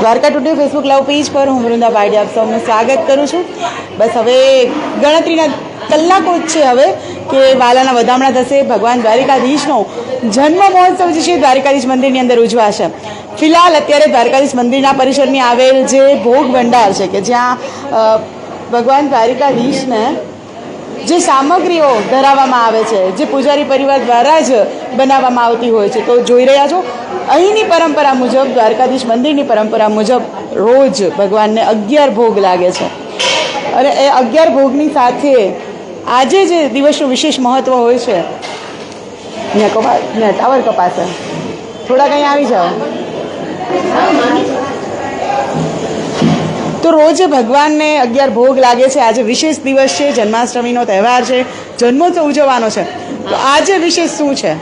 Dwarka today Facebook live page પર હું વૃંદા પાડી આપ સૌનું સ્વાગત કરું છું. બસ હવે ગણતરીના કલાકો જ છે હવે કે વાલાના વધામણા થશે, ભગવાન દ્વારિકાધીશનો જન્મ મહોત્સવ જે છે દ્વારિકાધીશ મંદિરની અંદર ઉજવાશે. ફિલહાલ અત્યારે દ્વારકાધીશ મંદિરના પરિસરની આવેલ જે ભોગ ભંડાર છે કે જ્યાં ભગવાન દ્વારિકાધીશને જે સામગ્રીઓ ધરાવવામાં આવે છે, જે પૂજારી પરિવાર દ્વારા જ બનાવવામાં આવતી હોય છે. તો જોઈ રહ્યા છો અહીંની પરંપરા મુજબ, દ્વારકાધીશ મંદિરની પરંપરા મુજબ રોજ ભગવાનને અગિયાર ભોગ લાગે છે. અને એ અગિયાર ભોગની સાથે આજે જે દિવસનું વિશેષ મહત્ત્વ હોય છે ટાવર કપાસે થોડાક અહીં આવી જાઓ. તો રોજ ભગવાનને અગિયાર ભોગ લાગે છે. આજે વિશેષ દિવસ છે, જન્માષ્ટમીનો તહેવાર છે, જન્મોત્સવ ઉજવવાનો છે. તો આજે વિશેષ શું છે?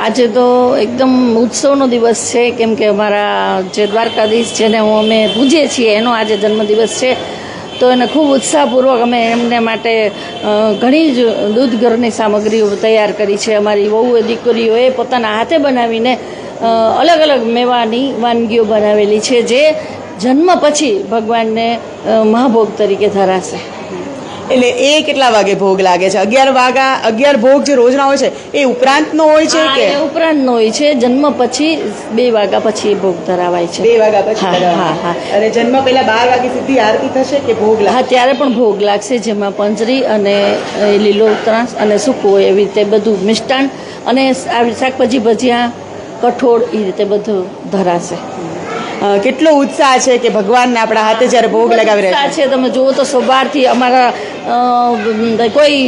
આજે તો એકદમ ઉત્સવનો દિવસ છે, કેમ કે અમારા જે દ્વારકાધીશ જેને હું અમે પૂજીએ છીએ, એનો આજે જન્મદિવસ છે. તો એને ખૂબ ઉત્સાહપૂર્વક અમે એમને માટે ઘણી જ દૂધ ઘરની સામગ્રીઓ તૈયાર કરી છે. અમારી વહુ દીકરીઓએ પોતાના હાથે બનાવીને અલગ અલગ મેવાની વાનગીઓ બનાવેલી છે, જે જન્મ પછી ભગવાનને મહાભોગ તરીકે ધરાશે. એટલે એ કેટલા વાગે ભોગ લાગે છે? અગિયાર વાગા અગિયાર ભોગ જે રોજના હોય છે એ ઉપરાંતનો હોય છે કે? ઉપરાંતનો હોય છે. જન્મ પછી બે વાગ્યા પછી ભોગ ધરાવાય છે. બે વાગ્યા પછી હા, હા, હા. અને જન્મ પહેલા બાર વાગે સીધી આરતી થશે કે ભોગ લાગે હા ત્યારે પણ ભોગ લાગશે જેમાં પંજરી અને લીલો ત્રાસ અને સૂકું એવી રીતે બધું મિષ્ટાન અને શાકભાજી ભજીયા કઠોળ એ રીતે બધું ધરાશે. કેટલો ઉત્સાહ છે કે ભગવાનને આપણા હાથે જ્યારે ભોગ લગાવી રહ્યા છે. તમે જુઓ તો સવારથી અમારા કોઈ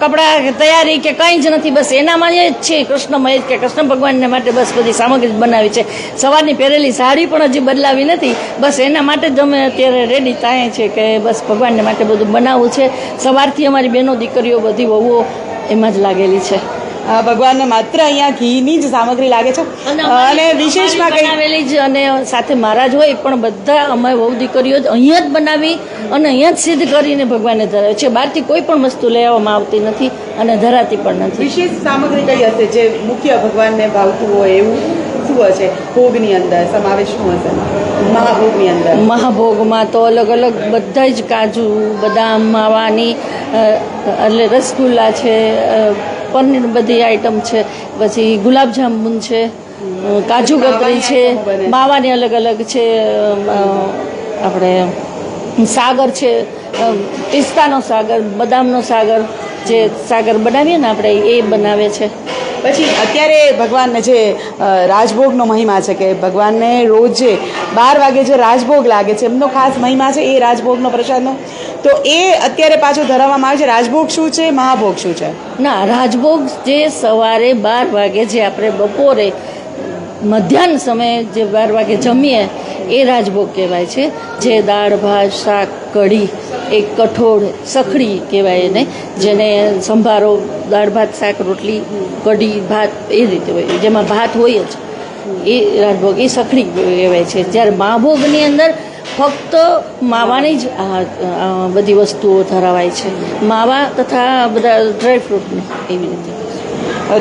કપડાં તૈયારી કે કંઈ જ નથી બસ એનામાં જ છે કૃષ્ણમય કે કૃષ્ણ ભગવાનને માટે બસ બધી સામગ્રી બનાવી છે. સવારની પહેરેલી સાડી પણ હજી બદલાવી નથી. બસ એના માટે જ અમે અત્યારે રેડી થાય છે કે બસ ભગવાનને માટે બધું બનાવવું છે. સવારથી અમારી બહેનો દીકરીઓ બધી વહુઓ એમાં જ લાગેલી છે. ભગવાનને માત્ર અહીંયા ઘીની જ સામગ્રી લાગે છે. અને વિશેષમાં કંઈ બનાવેલી જ અને સાથે મહારાજ હોય પણ બધા અમે વહુ દીકરીઓ અહીંયા જ બનાવી અને અહીંયા જ સિદ્ધ કરીને ભગવાનને ધરાવે છે. બહારથી કોઈ પણ વસ્તુ લેવામાં આવતી નથી અને ધરાતી પણ નથી. વિશેષ સામગ્રી કઈ હશે જે મુખ્ય ભગવાનને ભાવતું હોય એવું શું હશે? ભોગની અંદર સમાવેશ શું હશે? મહાભોગની અંદર. મહાભોગમાં તો અલગ અલગ બધા જ કાજુ બદામ માવાની એટલે રસગુલ્લા છે પનીર બધી આઈટમ છે. પછી ગુલાબજાંબુન છે કાજુ કતરી છે માવાની અલગ અલગ છે આપણે સાગર છે પિસ્તાનો સાગર બદામનો સાગર જે સાગર બનાવીએ ને આપણે એ બનાવે છે. પછી અત્યારે ભગવાનને જે રાજભોગનો મહિમા છે કે ભગવાનને રોજે બાર વાગે જે રાજભોગ લાગે છે, એમનો ખાસ મહિમા છે એ રાજભોગનો પ્રસાદનો. તો એ અત્યારે પાછો ધરાવવામાં આવે છે. રાજભોગ શું છે? મહાભોગ શું છે? ના, રાજભોગ જે સવારે બાર વાગે જે આપણે બપોરે મધ્યાહન સમયે જે બાર વાગે જમીએ, એ રાજભોગ કહેવાય છે. જે દાળ, ભાત, શાક, કઢી એક કઠોળ સખડી કહેવાય એને, જેને સંભારો, દાળ ભાત, શાક, રોટલી, કઢી, ભાત, એ રીતે હોય. જેમાં ભાત હોય જ. એ રાજભોગ એ સખડી કહેવાય છે. જ્યારે મહાભોગની અંદર ફક્ત માવાની જ બધી વસ્તુઓ ધરાવાય છે. માવા તથા બધા ડ્રાયફ્રૂટની એવી રીતે.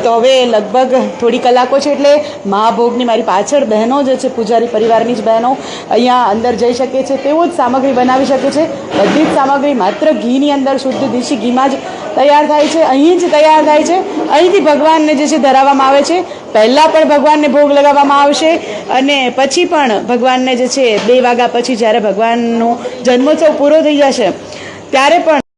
તો હવે લગભગ થોડી કલાકો છે એટલે મહાભોગની મારી પાછળ બહેનો જે છે, પૂજારી પરિવારની જ બહેનો, અહીંયા અંદર જઈ શકે છે, તેઓ જ સામગ્રી બનાવી શકે છે. બધી જ સામગ્રી માત્ર ઘીની અંદર શુદ્ધ દેશી ઘીમાં જ તૈયાર થાય છે. અહીં જ તૈયાર થાય છે. અહીંથી ભગવાનને જે છે ધરાવવામાં આવે છે. પહેલાં પણ ભગવાનને ભોગ લગાવવામાં આવશે અને પછી પણ ભગવાનને જે છે, બે વાગ્યા પછી જ્યારે ભગવાનનો જન્મોત્સવ પૂરો થઈ જશે, ત્યારે પણ